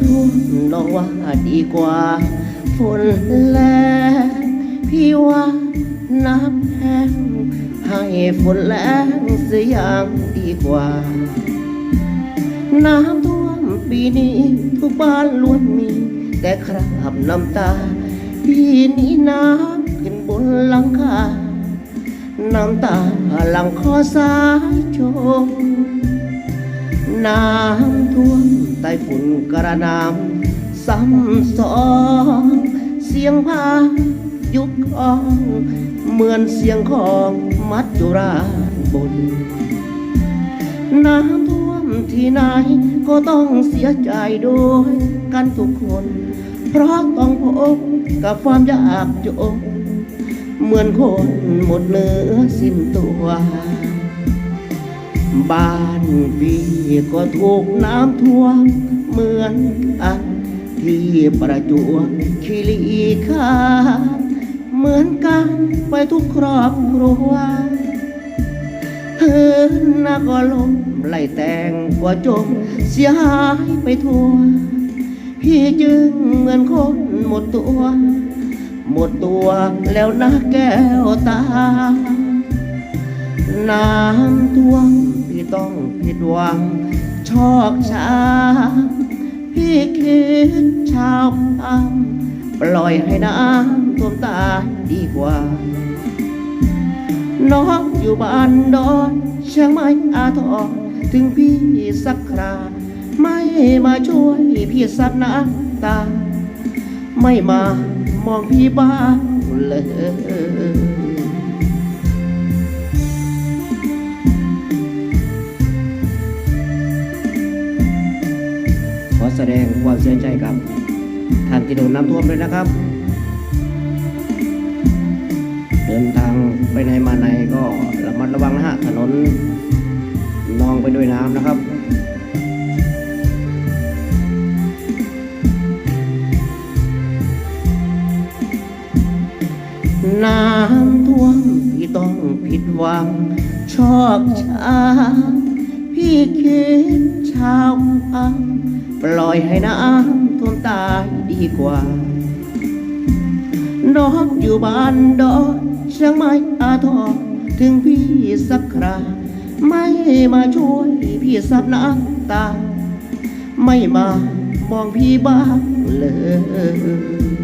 ท่วมน้องว่าดีกว่า ฝนแลพี่ว่าน้ำแห้งให้ฝนแล้งเสียอย่างดีกว่า น้ำท่วมปีนี้ทุกบ้านล้วนมี แต่คราบน้ำตาพี่นี้น้ำขึ้นบนหลังคาน้ำตาหลังคอสายชมน้ำท่วม ใต้ฝุ่นกระหนำซ้ำสองเสียงพายุคของเหมือนเสียงของมัจจุราชบน น้ำท่วมที่ไหนก็ต้องเสียใจด้วยกันทุกคน เพราะต้องพบกับความยากจนเหมือนคนหมดเนื้อสิ้นตัว บ้านพี่ก็ถูกน้ำท่วมเหมือนกันที่ประจวบคีรีขันเหมือนกันไปทุกครอบครัวเฮินนาก็ลมไล่แต่งกว่าจมเสียหายไปทั่ว พี่จึงเหมือนคนหมดตัว หมดตัวแล้วนะแก้วตา น้ำท่วม ต้องผิดหวัง ชอกช้ำพี่คิดชาวพังปล่อยให้น้ำท่วมตายดีกว่า น้องอยู่บ้านดอนเชียงใหม่อาทรถึงพี่สักคราไม่มาช่วยพี่สับน้ำตา ไม่มามองพี่บ้างเลย แสดงความเสียใจกับท่านที่โดนน้ำท่วมด้วยนะครับ เดินทางไปไหนมาไหนก็ระมัดระวังนะฮะถนนนองไปด้วยน้ำนะครับน้ำท่วมพี่ต้องผิดหวัง ชอกช้ำพี่คิดชาวอัง ปล่อยให้น้ำท่วมตายดีกว่า น้องอยู่บ้านดอนเชียงใหม่อาทรถึงพี่สักครา ไม่มาช่วยพี่ซับน้ำตา ไม่มามองพี่บ้างเลย